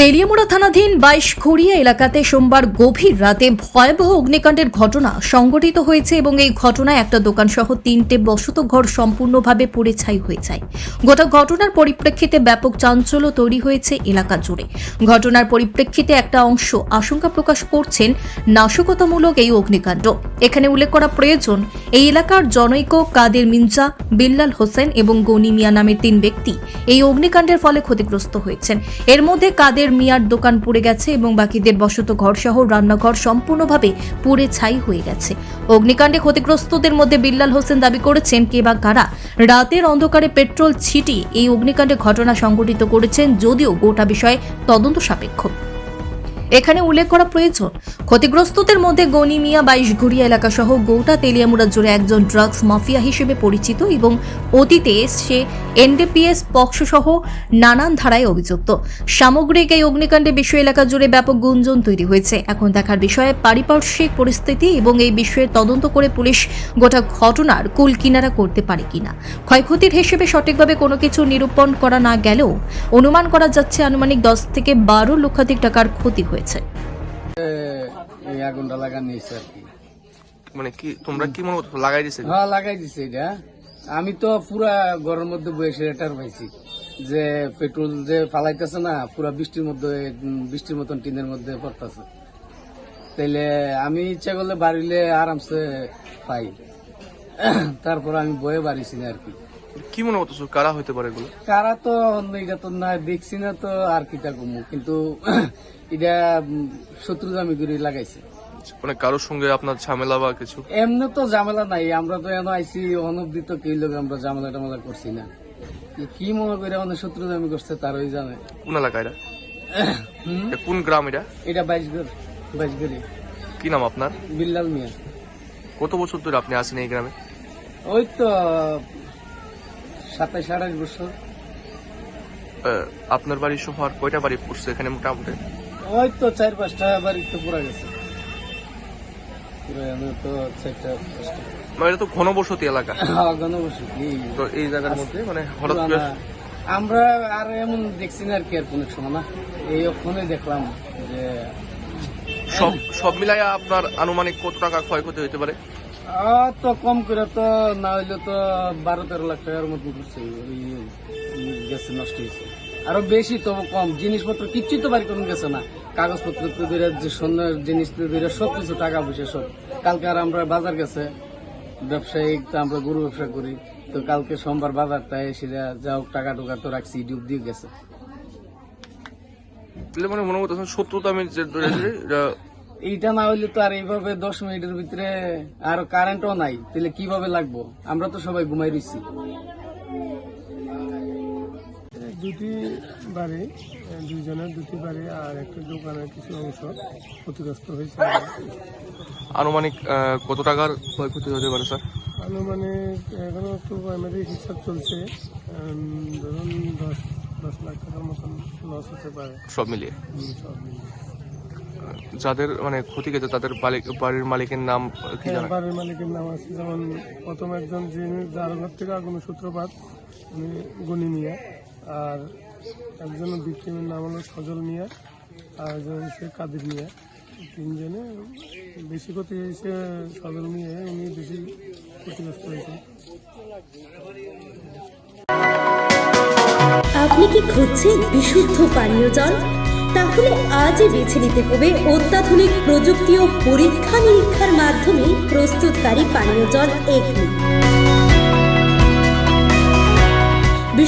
তেলিয়ামুড়া থানাধীন বাইশ খড়িয়া এলাকাতে সোমবার গভীর রাতে ভয়াবহ অগ্নিকাণ্ডের ঘটনা সংঘটিত হয়েছে এবং এই ঘটনায় একটা দোকান সহ তিনটে বসত ঘর সম্পূর্ণভাবে পুড়ে ছাই হয়ে যায়। গোটা ঘটনার পরিপ্রেক্ষিতে ব্যাপক চাঞ্চল্য তৈরি হয়েছে এলাকা জুড়ে। ঘটনার পরিপ্রেক্ষিতে একটা অংশ আশঙ্কা প্রকাশ করছেন নাশকতামূলক এই অগ্নিকাণ্ড। এখানে উল্লেখ করা প্রয়োজন, এই এলাকার জনৈক কাদের মির্জা, বিল্লাল হোসেন এবং গনি মিয়া নামের তিন ব্যক্তি এই অগ্নিকাণ্ডের ফলে ক্ষতিগ্রস্ত হয়েছেন। এর মধ্যে কাদের মিয়ার দোকান পুড়ে গেছে এবং বাকিদের বসত ঘরসহ রান্নাঘর সম্পূর্ণভাবে পুড়ে ছাই হয়ে গেছে। অগ্নিকাণ্ডে ক্ষতিগ্রস্তদের মধ্যে বিল্লাল হোসেন দাবি করেছেন, কে বা কারা? রাতের অন্ধকারে পেট্রোল ছিটিয়ে এই অগ্নিকাণ্ডে ঘটনা সংঘটিত করেছেন যদিও গোটা বিষয়ে তদন্ত সাপেক্ষ। এখানে উল্লেখ করা প্রয়োজন, ক্ষতিগ্রস্তদের মধ্যে গনি, মিয়া এলাকা সহ গোটা তেলিয়ামুড়া জুড়ে একজন ড্রাগস মাফিয়া হিসেবে পরিচিত এবং অতীতে সে এনডিপিএস, পক্ষ সহ নানান ধারায় অভিযুক্ত। সামগ্রিক এই অগ্নিকাণ্ডে বিশ্ব এলাকা জুড়ে ব্যাপক গুঞ্জন তৈরি হয়েছে। এখন দেখার বিষয়ে পারিপার্শ্বিক পরিস্থিতি এবং এই বিষয়ে তদন্ত করে পুলিশ গোটা ঘটনার কুল কিনারা করতে পারে কিনা। ক্ষয়ক্ষতির হিসেবে সঠিকভাবে কোনো কিছু নিরূপণ করা না গেলেও অনুমান করা যাচ্ছে আনুমানিক দশ থেকে বারো লক্ষাধিক টাকার ক্ষতি হয়েছে। এই আগুনটা লাগানো হয়েছে আর কি। মানে কি তোমরা কি মনে লাগাই দিছে? হ্যাঁ লাগাই দিছে এটা। আমি তো পুরা ঘরের মধ্যে বসে এটার পাইছি। যে পেট্রোল যে ফালাইতেছে না পুরা বৃষ্টির মধ্যে বৃষ্টির মতন টিনের মধ্যে পড়তেছে। তাইলে আমি ইচ্ছা করলে বাড়িলে আরামসে পাই। তারপর আমি বয়ে বাড়িছি না আর কি। কি মনে করছ কারা হইতে পারে এগুলো? কারা তো এটা তো না দেখছি না তো আর কি তা কিন্তু এটা শত্রু দামি করে লাগাইছে। মানে কারোর সঙ্গে আপনার ঝামেলা বা কিছু? এমনি তো ঝামেলা নাই আমরা তো এনে আইসি অনবধি তো কি লোক আমরা ঝামেলা টামেলা করছি না। কি মনে করে আমাদের শত্রু দামি করছে তারই জানে। কোন এলাকা এটা? কোন গ্রাম এটা? এটা বাইশ ঘর বাইশ ঘরে কি নাম আপনার? বিল্লাল মিয়া। কত বছর ধরে আপনি আসেন এই গ্রামে? ওই তো সাতাশ আঠাশ বছর। আপনার বাড়ি সহ আর কয়টা বাড়ি পড়ছে এখানে মোটামুটি? ওই তো চার পাঁচটা বাড়ি তো পুরা গেছে। মানে এটা তো ঘনবসতি এলাকা। হ্যাঁ, গণবসতি তো এই জায়গার মধ্যে মানে হঠাৎ আমরা আর এমন দেখছি না আর কি আর কোন সময় না। এই ফোনে দেখলাম যে সব সব মিলাই আপনার আনুমানিক কত টাকা ক্ষয়ক্ষতি হইতে পারে? তো কম করে তো না হইলে তো বারো তেরো লাখ টাকার মতো গেছে নষ্ট হয়েছে আরও বেশি তো কম। জিনিসপত্র কিচ্ছুই তো বাড়ি কোনো গেছে না। কাগজপত্র ধরে যে সোনার জিনিস ধরে সব কিছু টাকা পয়সা সব। কালকে আর আমরা বাজার গেছে। ব্যবসায়িক তো আমরা গরু ব্যবসা করি। তো কালকে সোমবার বাজারটা এসে যা হোক টাকা টুকা তো রাখছি ডুব দিয়ে গেছে। মানে মনে করতেছেন শত্রুতা আমি এইটা না হইলে তো আর এইভাবে দশ মিনিটের ভিতরে আর কারেন্টও নাই। তাহলে কীভাবে লাগবো? আমরা তো সবাই ঘুমাই রইছি। দুটি বাড়ি দুইজনের দুটি বাড়ি আর একটি দোকানের কিছু অংশ ক্ষতিগ্রস্ত হয়েছে। আনুমানিক কত টাকার ক্ষয়ক্ষতি হতে পারে স্যার? আনুমানিক এখনও একটু আমাদের হিসাব চলছে ধরুন দশ দশ লাখ টাকার মতন লস হতে পারে। সব মিলিয়ে? সব মিলিয়ে। যাদের মানে ক্ষতি গেছে তাদের বাড়ির মালিকের নাম কি হ্যাঁ, বাড়ির মালিকের নাম আছে যেমন প্রথম একজন যিনি যার ঘর থেকে আগুনের সূত্রপাত উনি গনি মিয়া আর একজন বিক্রিমের নাম হলো সজল মিয়া, আর একজন হচ্ছে কাদির মিয়া। তিনজনে বেশি ক্ষতি হয়েছে সজল মিয়া, উনি বেশি ক্ষতিগ্রস্ত হয়েছে। আপনি কি খুঁজছেন বিশুদ্ধ পানীয় জল? তাহলে আজই বেছে নিতে হবে অত্যাধুনিক প্রযুক্তি ও পরীক্ষা নিরীক্ষার মাধ্যমে প্রস্তুতকারী পানীয় জল এগনি